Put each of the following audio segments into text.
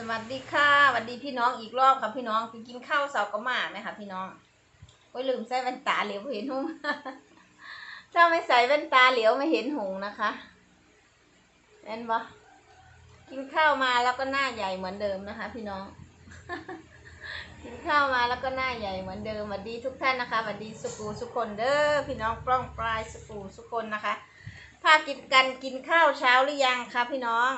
สวัสดีค่ะสวัสดีพี่น้องอีกรอบค่ะพี่น้องกินข้าวเสาร์ก็มาไหมคะพี่น้องโอ้ยลืมใส่แว่นตาเหลียวไม่เห็นหุ่งถ้าไม่ใส่แว่นตาเหลียวไม่เห็นหงนะคะเห็นปะกินข้าวมาแล้วก็หน้าใหญ่เหมือนเดิมนะคะ พี่น้อง กินข้าวมาแล้วก็หน้าใหญ่เหมือนเดิมสวัสดีทุกท่านนะคะสวัสดีสุกูสุคนเด้อพี่น้องปล้องปลายสุกูสุคนนะคะพากินกันกินข้าวเช้าหรือยังคะพี่น้อง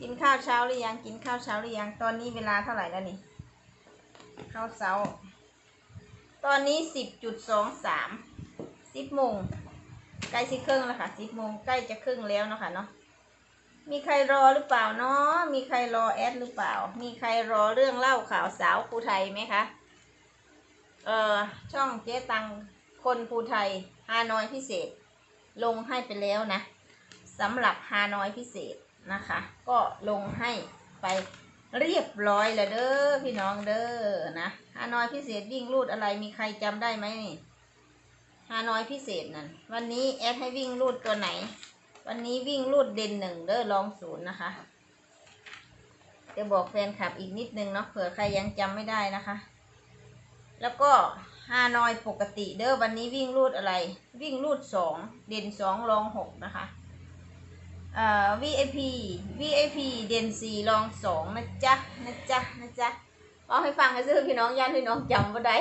กินข้าวเช้าหรือยังกินข้าวเช้าหรือยังตอนนี้เวลาเท่าไหร่แล้วนี่ข้าวเช้า ตอนนี้สิบจุดสองสามสิบโมงใกล้สิครึ่งแล้วค่ะสิบโมงใกล้จะครึ่งแล้วเนาะค่ะเนาะมีใครรอหรือเปล่าเนาะมีใครรอแอดหรือเปล่า มีใครรอเรื่องเล่าข่าวสาวภูไทยไหมคะเอ่อช่องเจ๊ตังคนภูไทยฮานอยพิเศษ ลงให้ไปแล้วนะสำหรับฮานอยพิเศษ นะคะ ก็ลงให้ไปเรียบร้อยแล้วเด้อพี่น้องเด้อนะฮานอยพิเศษวิ่งรูดอะไรมีใครจำได้ไหมฮานอยพิเศษนั่นวันนี้แอดให้วิ่งรูดตัวไหน วันนี้วิ่งรูดเด่นหนึ่งเด้อลองศูนย์นะคะจะบอกแฟนคลับอีกนิดนึงเนาะเผื่อใครยังจำไม่ได้นะคะ แล้วก็ฮานอยปกติเด้อวันนี้วิ่งรูดอะไร วิ่งรูดสองเด่นสองรองหกนะคะ เอ่อ VIP VIP เด่นสีรองสองนะจ๊ะนะจ๊ะนะจ๊ะเอาให้ฟังกันซื้อพี่น้องย่านพี่น้องจำบ่ได้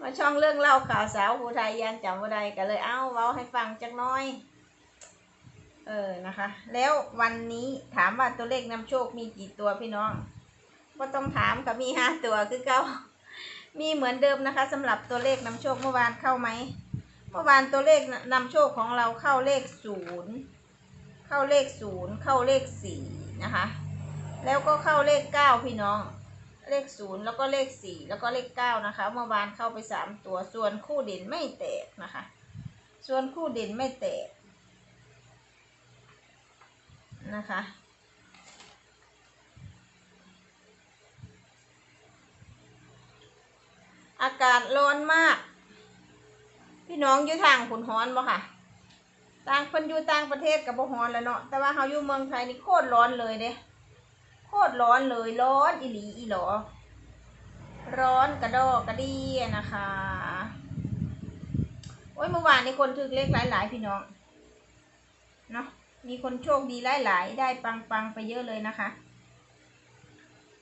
มาช่องเรื่องเล่าข่าวสาวภูไทยย่านจำบ่ได้ก็เลยเอ้าเว้าให้ฟังจักน้อย เออนะคะ แล้ววันนี้ถามว่าตัวเลขนำโชคมีกี่ตัวพี่น้องก็ต้องถามค่ะมีห้าตัวคือเก้ามีเหมือนเดิมนะคะสำหรับตัวเลขนำโชคเมื่อวานเข้าไหมเมื่อวานตัวเลขนำโชคของเราเข้าเลขศูนย์ เข้าเลขศูนย์เข้าเลขสี่นะคะ แล้วก็เข้าเลขเก้าพี่น้อง เลขศูนย์แล้วก็เลขสี่แล้วก็เลขเก้านะคะ เมื่อวานเข้าไปสามตัว ส่วนคู่เด่นไม่แตกนะคะ ส่วนคู่เด่นไม่แตกนะคะอากาศร้อนมาก พี่น้องอยู่ทางขุนฮ้อนบ่ค่ะ ต่างคนอยู่ต่างประเทศกับบ่ฮ้อนแล้วเนาะแต่ว่าเฮาอยู่เมืองไทยนี่โคตรร้อนเลยเด้โคตรร้อนเลยร้อนอีหลีอีหลอ ร้อนกระดอกกระเดียนะคะ โอ้ยเมื่อวานนี้คนถึกเลขหลายๆพี่น้องเนาะมีคนโชคดีหลายๆได้ปังๆไปเยอะเลยนะคะ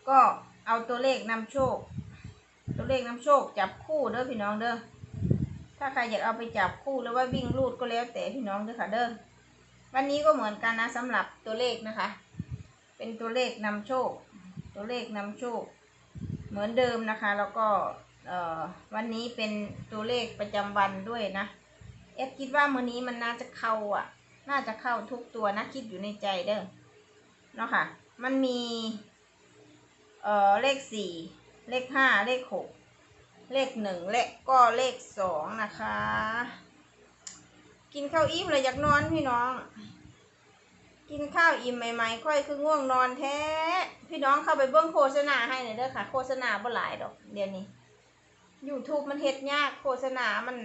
ก็เอาตัวเลขนำโชค ตัวเลขนำโชคจับคู่เด้อพี่น้องเด้อ ถ้าใครอยากเอาไปจับคู่หรือว่าวิ่งรูดก็แล้วแต่พี่น้องเด้อค่ะเด้อวันนี้ก็เหมือนกันนะสำหรับตัวเลขนะคะ เป็นตัวเลขนำโชค ตัวเลขนำโชค เหมือนเดิมนะคะ แล้วก็เอ่อวันนี้เป็นตัวเลขประจำวันด้วยนะเอฟคิดว่ามื้อนี้มันน่าจะเข้าอะ น่าจะเข้าทุกตัวนะคิดอยู่ในใจเด้อเนาะค่ะ มันมี เอ่อเลขสี่เลขห้าเลขหก เลขหนึ่งและก็เลขสองนะคะ กินข้าวอิ่มเลยอยากนอนพี่น้อง กินข้าวอิ่มใหม่ๆ ค่อยคือง่วงนอนแท้ พี่น้องเข้าไปเบิ้องโฆษณาให้หน่อยเด้อค่ะ โฆษณาบ่หลายดอก เดี๋ยวนี้ YouTube มันเฮ็ดยากโฆษณามัน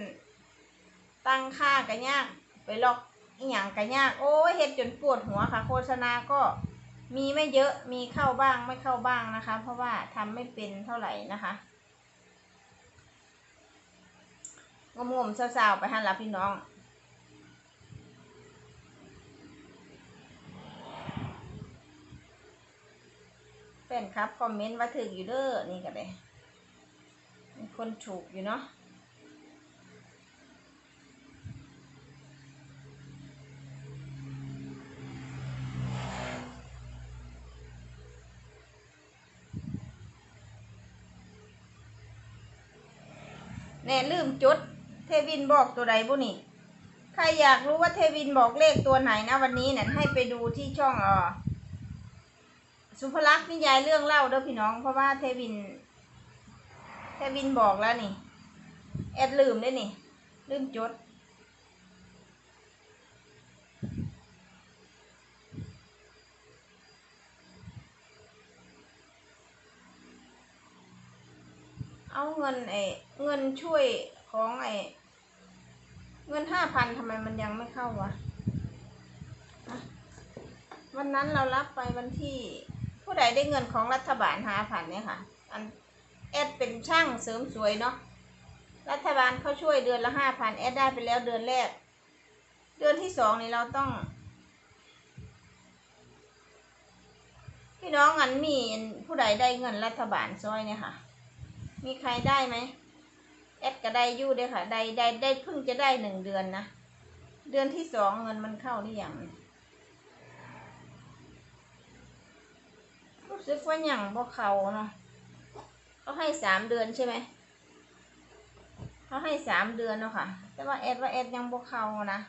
ตั้งค่าก็ยาก ไปล็อกอีหยังก็ยาก โอ้เฮ็ดจนปวดหัวค่ะ โฆษณาก็มีไม่เยอะมีเข้าบ้างไม่เข้าบ้างนะคะ เพราะว่าทำไม่เป็นเท่าไหร่นะคะ งมๆเศร้าๆไปหันละพี่น้องแฟนครับ คอมเมนต์ว่าถึกอยู่เด้อนี่ก็ได้มีคนถูกอยู่เนาะแน่ลืมจุด เทวินบอกตัวใดบุนี่ ใครอยากรู้ว่าเทวินบอกเลขตัวไหนนะวันนี้เนี่ยให้ไปดูที่ช่องออสุภลักษณ์นิยายเรื่องเล่าเด้อพี่น้อง เพราะว่าเทวิน เทวินบอกแล้วนี่ แอดลืมได้นี่ ลืมจดเอาเงินไอ้เงินช่วยของไอ้ เงินห้าพันทำไมมันยังไม่เข้าวะวันนั้นเรารับไปวันที่ ผู้ใดได้เงินของรัฐบาลหาพันเนี่ยค่ะ อันแอดเป็นช่างเสริมสวยเนาะรัฐบาลเขาช่วยเดือนละห้าพันแอดได้ไปแล้วเดือนแรก เดือนที่สองนี่เราต้องพี่น้องอันมีผู้ใดได้เงินรัฐบาลซอยเนี่ยค่ะ มีใครได้ไหม แอดก็ได้อยู่ด้วยค่ะ ได้ได้ได้เพิ่งจะได้หนึ่งเดือนนะ เดือนที่สองเงินมันเข้าหรือยังรู้สึกว่าอย่างพวกเขาเนาะเขาให้สามเดือนใช่ไหมเขาให้สามเดือนเนาะค่ะ แต่ว่าแอดว่าแอดยังพวกเขานะ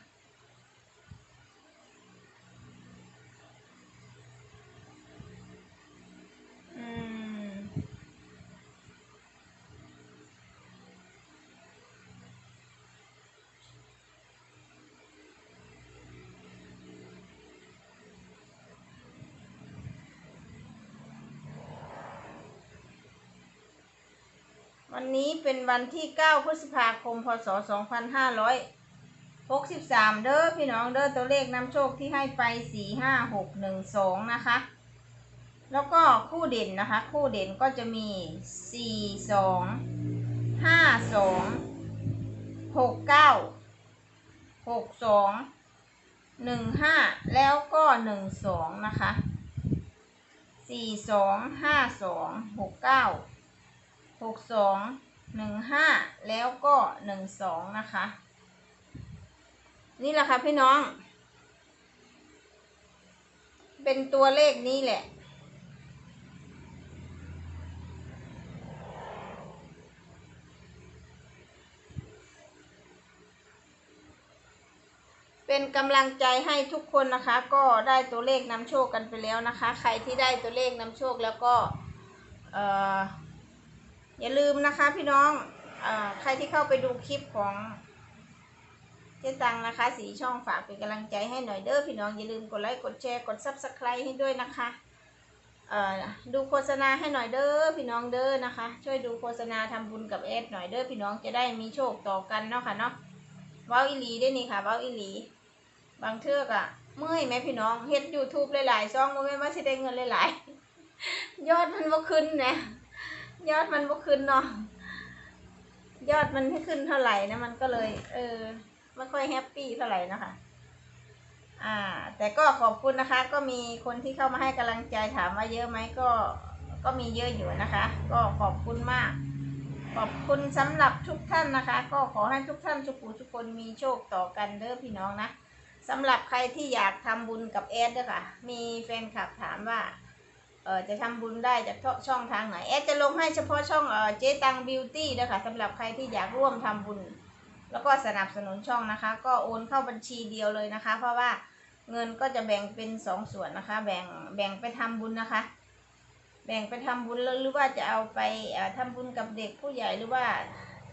วันนี้เป็นวันที่ 9 พฤษภาคม พศ 2563 เด้อพี่น้องเด้อตัวเลขนำโชคที่ให้ไป 45612 นะคะ แล้วก็คู่เด่นนะคะ คู่เด่นก็จะมี 4 2 5 2 6 9 6 2 1 5 แล้วก็ 1 2 นะคะ 4 2 5 2 6 9 หกสองหนึ่งห้าแล้วก็หนึ่งสองนะคะ นี่แหละค่ะพี่น้อง เป็นตัวเลขนี้แหละ เป็นกำลังใจให้ทุกคนนะคะ ก็ได้ตัวเลขนำโชคกันไปแล้วนะคะ ใครที่ได้ตัวเลขนำโชคแล้วก็ เอ่อ อย่าลืมนะคะพี่น้องอใครที่เข้าไปดูคลิปของเจ๊ตังนะคะ สีช่องฝากเป็นกำลังใจให้หน่อยเด้อพี่น้องอย่าลืมกดไลค์กดแชร์กด subscribe ให้ด้วยนะคะดูโฆษณาให้หน่อยเด้อพี่น้องเด้อนะคะ ช่วยดูโฆษณาทำบุญกับเอสหน่อยเด้อพี่น้องจะได้มีโชคต่อกันเนาะค่ะเนาะว้าอีหลีได้นี่ค่ะว้าอีหลี บางเทือกอะเมื่อยไหมพี่น้องเฮ็ดยูทูบหลายๆซ่องบ่แม่ว่าสิได้เงินหลายๆยอดมันบ่ขึ้นนะ ยอดมันบ่ขึ้นเนาะยอดมันไม่ขึ้นเท่าไหร่นะมันก็เลย เออไม่ค่อยแฮปปี้เท่าไหร่นะคะอ่า แต่ก็ขอบคุณนะคะ ก็มีคนที่เข้ามาให้กำลังใจถามว่าเยอะไหมก็ ก็มีเยอะอยู่นะคะ ก็ขอบคุณมาก ขอบคุณสำหรับทุกท่านนะคะ ก็ขอให้ทุกท่านทุกผู้ทุกคนมีโชคต่อกันเด้อพี่น้องนะสำหรับใครที่อยากทำบุญกับแอดเด้อค่ะ มีแฟนคลับถามว่า จะทำบุญได้จากช่องทางไหนแอดจะลงให้เฉพาะช่องเออเจ๊ตังบิวตี้นะคะสำหรับใครที่อยากร่วมทำบุญ แล้วก็สนับสนุนช่องนะคะ ก็โอนเข้าบัญชีเดียวเลยนะคะ เพราะว่าเงินก็จะแบ่งเป็นสองส่วนนะคะ แบ่งแบ่งไปทำบุญนะคะ แบ่งไปทำบุญหรือว่าจะเอาไปเอ่อทำบุญกับเด็กผู้ใหญ่หรือว่า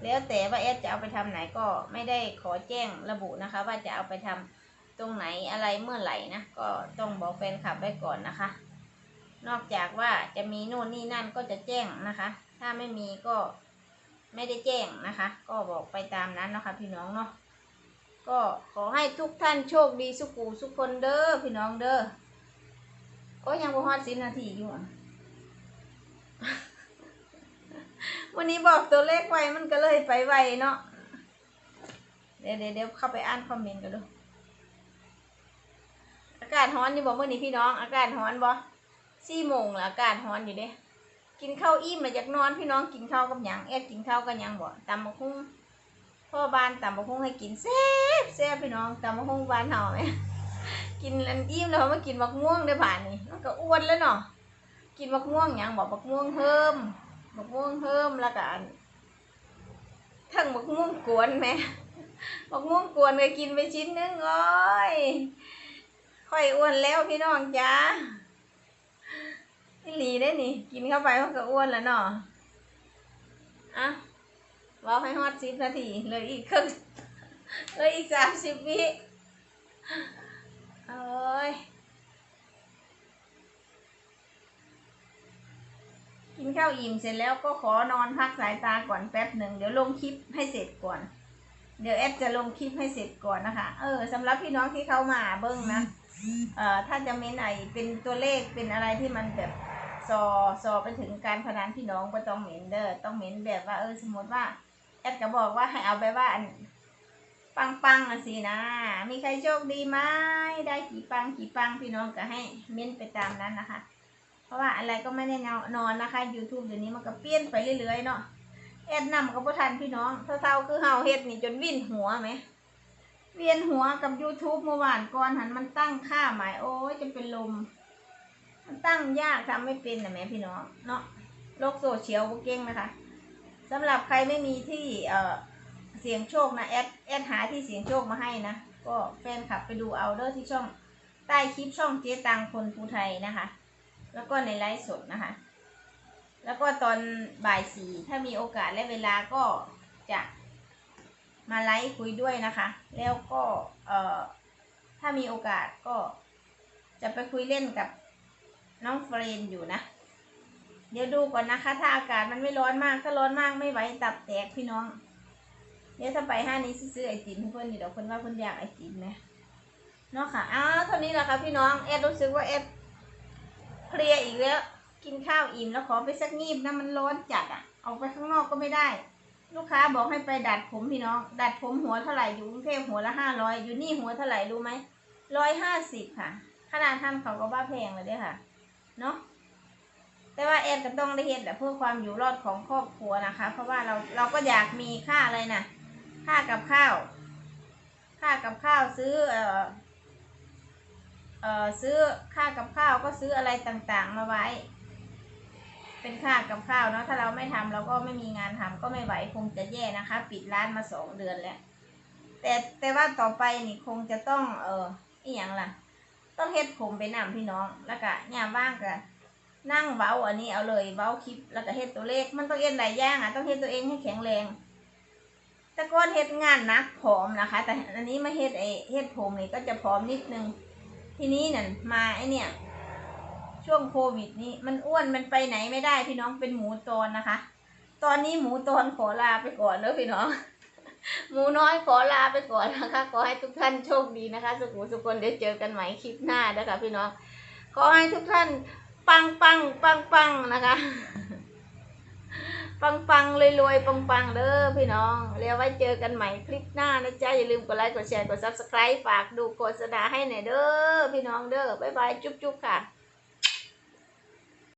แล้วแต่ว่าแอดจะเอาไปทำไหนก็ไม่ได้ขอแจ้งระบุนะคะ ว่าจะเอาไปทำตรงไหนอะไรเมื่อไหร่นะก็ต้องบอกแฟนคลับไว้ก่อนนะคะ นอกจากว่าจะมีโน่นนี่นั่นก็จะแจ้งนะคะ ถ้าไม่มีก็ไม่ได้แจ้งนะคะ ก็บอกไปตามนั้นนะคะพี่น้องเนาะก็ขอให้ทุกท่านโชคดีสุขูสุขคนเด้อพี่น้องเด้อโอ้ยังบ่ฮอดสิบนาทีอยู่วันนี้บอกตัวเลขไวมันก็เลยไปไวเนาะเดี๋ยวเดี๋ยวเดี๋ยวเข้าไปอ่านคอมเมนต์กันดูอากาศร้อนอยู่บ่เมื่อนี้พี่น้อง อากาศร้อนบ่ สี่โมงแล้วอากาศร้อนอยู่เด้กินข้าวอิ่มมาจากนอนพี่น้องกินข้าวกับหยังแอดกินข้าวกับหยังบ่ตำบักหุ่งพ่อบ้านตำบักหุ่งให้กินแซ่บแซ่บพี่น้องตำบักหุ่งบ้านเฮาไหมกินอันอิ่มแล้วมากินบักม่วงได้ผ่านนี่มันก็อ้วนแล้วเนาะกินบักม่วงหยังบ่บักม่วงเฮิมบักม่วงเฮิมแล้วก็อันทั้งบักม่วงกวนแหม่บักม่วงกวนก็กินไปชิ้นนึงโอ้ยค่อยอ้วนแล้วพี่น้องจ้า อีหลีได้นี่ กินเข้าไปมันก็อ้วนแล้วเนาะอะว้าให้ฮอดสิบนาทีเลยอีกครึ่งเลยอีกสามสิบวิโอ้ยกินข้าวอิ่มเสร็จแล้วก็ขอนอนพักสายตาก่อนแป๊บหนึ่งเดี๋ยวลงคลิปให้เสร็จก่อน เดี๋ยวแอดจะลงคลิปให้เสร็จก่อนนะคะเออสำหรับพี่น้องที่เข้ามาเบิ้งนะเอ่อถ้าจะเม้นไอเป็นตัวเลขเป็นอะไรที่มันแบบ ซอซอไปถึงการพนันพี่น้องก็ต้องเม้นเด้อต้องเม้นแบบว่าเออสมมติว่าแอดก็บอกว่าให้เอาไปว่าอันปังปังๆอะสินะ มีใครโชคดีไหมได้กี่ปังกี่ปังพี่น้องก็ให้เม้นไปตามนั้นนะคะ เพราะว่าอะไรก็ไม่ได้นอนนะคะ YouTube เดี๋ยวนี้มันก็เปลี่ยนไปเรื่อยๆเนาะแอดนำก็บ่ทันพี่น้องเท่าๆคือเฮาเฮ็ดนี่จนวิ่นหัวไหม เวียนหัวกับ YouTube เมื่อวานก่อนหันมันตั้งค่าหมายโอ้ยจะเป็นลม มันตั้งยากทำไม่เป็นนะแม่พี่น้องเนาะโลกโซเชียลบุกเก้งนะคะสำหรับใครไม่มีที่เอ่อเสียงโชคนะแอดแอดหาที่เสียงโชคมาให้นะ ก็แฟนคลับไปดูเอาเด้อที่ช่องใต้คลิปช่องเจ๊ตังคนภูไทยนะคะ แล้วก็ในไลฟ์สดนะคะ แล้วก็ตอนบ่ายสี่ถ้ามีโอกาสและเวลาก็จะมาไลฟ์คุยด้วยนะคะ แล้วก็เอ่อถ้ามีโอกาสก็จะไปคุยเล่นกับ น้องเฟรนอยู่นะ เดี๋ยวดูก่อนนะคะ ถ้าอากาศมันไม่ร้อนมาก ถ้าร้อนมากไม่ไหวตับแตกพี่น้อง เดี๋ยวถ้าไปห้านี้ซื้อไอติมเพื่อนอยู่เดี๋ยวเพื่อนว่าเพื่อนอยากไอติมนะเนาะค่ะอ้าวเท่านี้แหละค่ะพี่น้องเอ็ดรู้สึกว่าเอ็ดเพลียอีกแล้ว กินข้าวอิ่มแล้วขอไปสักงีบนะมันร้อนจัดอะออกไปข้างนอกก็ไม่ได้ ลูกค้าบอกให้ไปดัดผมพี่น้อง ดัดผมหัวเท่าไหร่อยู่กรุงเทพหัวละห้าร้อยอยู่นี่หัวเท่าไหร่รู้ไหมร้อยห้าสิบค่ะ ขนาดทำเขาก็บ้าแพงเลยเด้ค่ะ เนาะแต่ว่าแอนก็ต้องได้เฮ็ดแหละเพื่อความอยู่รอดของครอบครัวนะคะ เพราะว่าเราเราก็อยากมีค่าอะไรนะค่ากับข้าว ค่ากับข้าวซื้อเอ่อเอ่อซื้อค่ากับข้าวก็ซื้ออะไรต่างๆ มาไว้ เป็นค่ากับข้าวเนาะถ้าเราไม่ทำเราก็ไม่มีงานทำก็ไม่ไหวคงจะแย่นะคะ ปิดร้านมาสองเดือนแล้วแต่แต่ว่าต่อไปนี่คงจะต้องเอออีหยังล่ะ ต้องเฮ็ดผมไปนำพี่น้อง แล้วก็ยามว่างก็นั่งเว้าอันนี้เอาเลยเว้าคลิปแล้วก็เฮ็ดตัวเลข มันต้องเอ็นหลายอย่างอะต้องเฮ็ดตัวเองให้แข็งแรง แต่ก่อนเฮ็ดงานนักผอมนะคะ แต่อันนี้มาเฮ็ดไอเฮ็ดผมนี่ก็จะผอมนิดนึง ทีนี้นั่นมาไอเนี่ยช่วงโควิดนี้มันอ้วนมันไปไหนไม่ได้พี่น้องเป็นหมูตอนนะคะ ตอนนี้หมูตอนขอลาไปก่อนแล้วพี่น้อง หมูน้อยขอลาไปก่อนนะคะ ขอให้ทุกท่านโชคดีนะคะ สุขุสุขคนเดี๋ยวเจอกันใหม่คลิปหน้านะคะพี่น้อง ขอให้ทุกท่านปังปังปังปังนะคะ ปังปังรวยรวยปังปังเด้อพี่น้องแล้วไว้เจอกันใหม่คลิปหน้านะจ๊ะอย่าลืมกดไลค์กดแชร์กดซับสไครต์ฝากดูโฆษณาให้หน่อยเด้อพี่น้องเด้อบ๊ายบายจุ๊บจุ๊บค่ะ